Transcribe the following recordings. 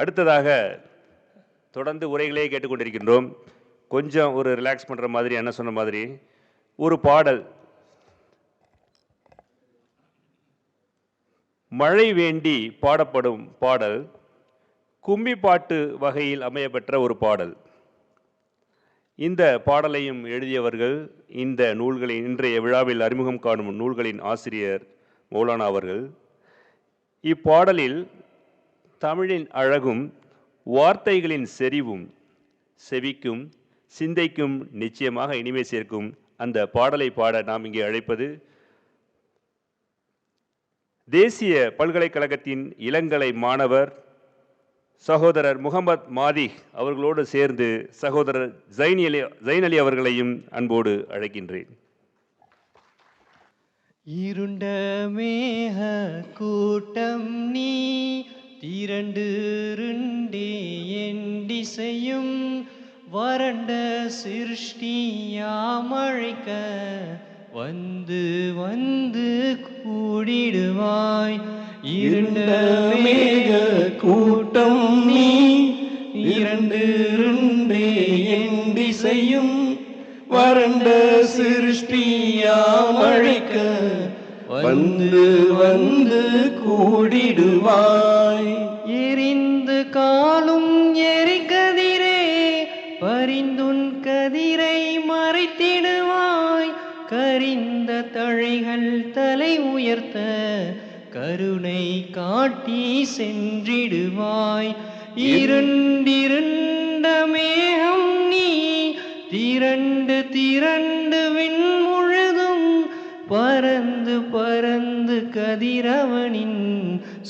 அடுத்ததாக தொடர்ந்து உரைகளே கேட்டுக்கொண்டிருக்கின்றோம். கொஞ்சம் ஒரு ரிலாக்ஸ் பண்ணுற மாதிரி என்ன சொன்ன மாதிரி ஒரு பாடல். மழை வேண்டி பாடப்படும் பாடல் கும்மி பாட்டு வகையில் அமையப்பெற்ற ஒரு பாடல். இந்த பாடலையும் எழுதியவர்கள் இந்த நூல்களின் இன்றைய விழாவில் அறிமுகம் காணும் நூல்களின் ஆசிரியர் மௌலானா அவர்கள். இப்பாடலில் தமிழின் அழகும் வார்த்தைகளின் செறிவும் செவிக்கும் சிந்தைக்கும் நிச்சயமாக இனிமை சேர்க்கும் அந்த பாடலை பாட நாம் இங்கே அழைப்பது தேசிய பல்கலைக்கழகத்தின் இளங்கலை மாணவர் சகோதரர் முகமது மாதிக் அவர்களோடு சேர்ந்து சகோதரர் ஜைன் அலி ஜைன் அலி அவர்களையும் அன்போடு அழைக்கின்றேன். இருண்ட மேக கூட்டம் திரண்டு இருண்டே என் திசையும் வறண்ட சிருஷ்டியாமழைக்க வந்து வந்து கூடிடுவாய். இருண்ட மேக கூட்டம் நீ இரண்டு இருண்டே என் திசையும் வறண்ட சிருஷ்டியாமழைக்க வந்து வந்து கூடிடுவாய். உயர்த்த கருணை காட்டி சென்றிடுவாய். இருண்டிருண்ட மேகம் நீ திரண்டு திரண்டு விண் முழுதும் பறந்து பறந்து கதிரவனின்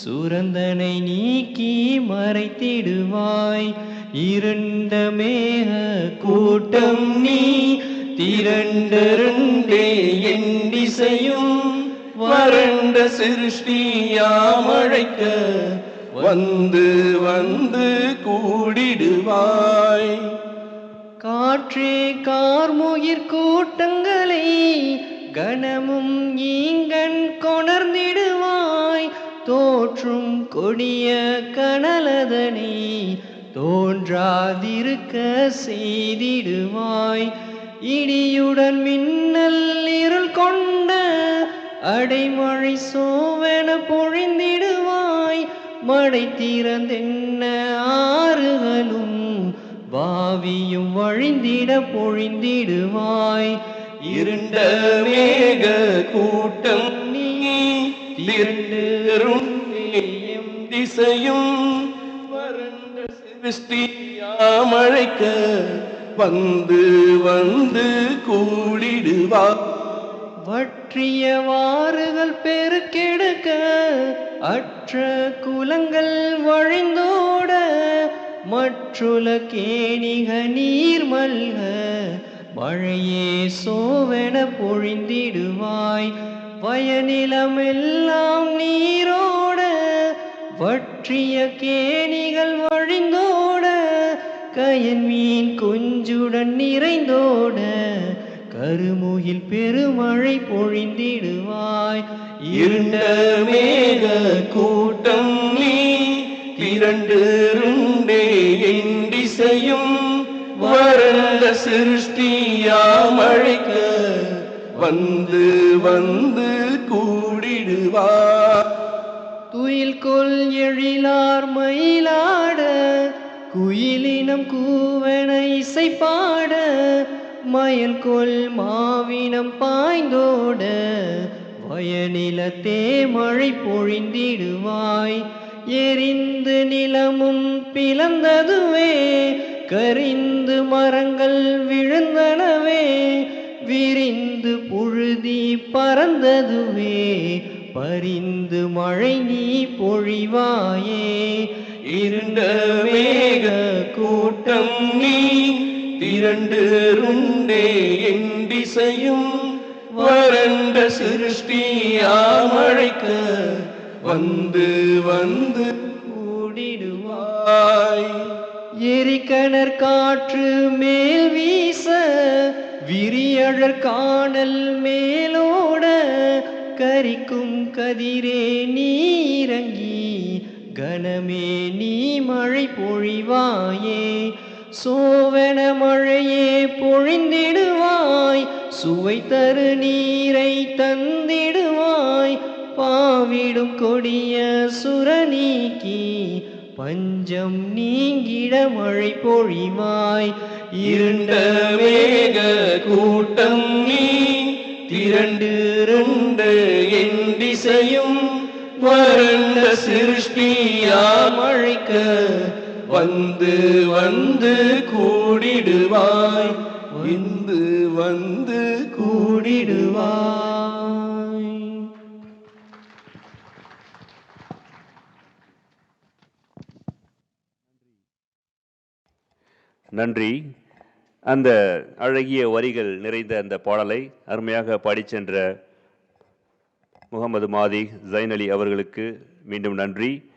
சுரந்தனை நீக்கி மறைத்திடுவாய். இருண்ட மேக கூட்டம் நீ திரண்டிருண்டே என் திசையும் கண்ட வறண்ட சிருஷ்டியாமழைக்க வந்து வந்து கூடிடுவாய். காற்றே கார்முயிர் கூட்டங்களை கணமும் ஈங்கன் கொணர்ந்திடுவாய். தோற்றும் கொடிய கனலதனை தோன்றாதிருக்க செய்திடுவாய். இடியுடன் மின் அடைமழை சோவென பொழிந்திடுவாய். மடை திறந்தென்ன ஆறுகளும் பாவியும் வழிந்திட பொழிந்திடுவாய். இருண்ட மேக கூட்டம் நீ திரண்டும் திசையும் வறண்ட சிருஷ்டியாமழைக்க வந்து வந்து கூடிடுவா வற்றிய வாறுகள் பெருக்கெடுக்க அற்ற குலங்கள் வழிந்தோட மற்றுல கேணிக நீர் மல்க மழையே சோவென பொழிந்திடுவாய். வயநிலமெல்லாம் நீரோட வற்றிய கேணிகள் வழிந்தோட கயன் மீன் குஞ்சுடன் நிறைந்தோட கருமுகில் பெருமழை பொழிந்திடுவாய். இருண்ட மேக கூட்டம் நீ திரண்டு இருண்டே என் திசையும் வறண்ட சிருஷ்டியாமழைக்க வந்து வந்து கூடிடுவார். துயில் கொல் எழிலார் மயிலாட குயிலினம் கூவன இசை பாட மயல் கொல் மாவினம் பாய்ந்தோட வயநிலத்தே மழை பொழிந்திடுவாய். எரிந்து நிலமும் பிளந்ததுவே கரிந்து மரங்கள் விழுந்தனவே விரிந்து புழுதி பறந்ததுவே பரிந்து மழை நீ பொழிவாயே. இருண்ட மேக கூட்டம் நீ இரண்டு ருண்டே என் திசையும் வறண்ட சிருஷ்டியாமழைக்க வந்து வந்து கூடிடுவாய். எரிக்கணர் காற்று மேல் வீச விரியழற் காணல் மேலோட கரிக்கும் கதிரே நீரங்கி கனமே நீ மழை பொழிவாயே. சோவன மழையே பொழிந்திடுவாய் சுவை தரு நீரை தந்திடுவாய் பாவிடும் கொடிய சுரநீக்கி பஞ்சம் நீங்கிட மழை பொழிவாய். இருண்ட வேக கூட்டம் நீ திரண்டு இரண்டு என் திசையும் வறண்ட சிருஷ்டியா மழைக்க வந்து வந்து கூடிடுவாய். வந்து வந்து கூடிடுவாய். நன்றி. அந்த அழகிய வரிகள் நிறைந்த அந்த பாடலை அருமையாக பாடிச் சென்ற முகமது மாதி ஜைன் அலி அவர்களுக்கு மீண்டும் நன்றி.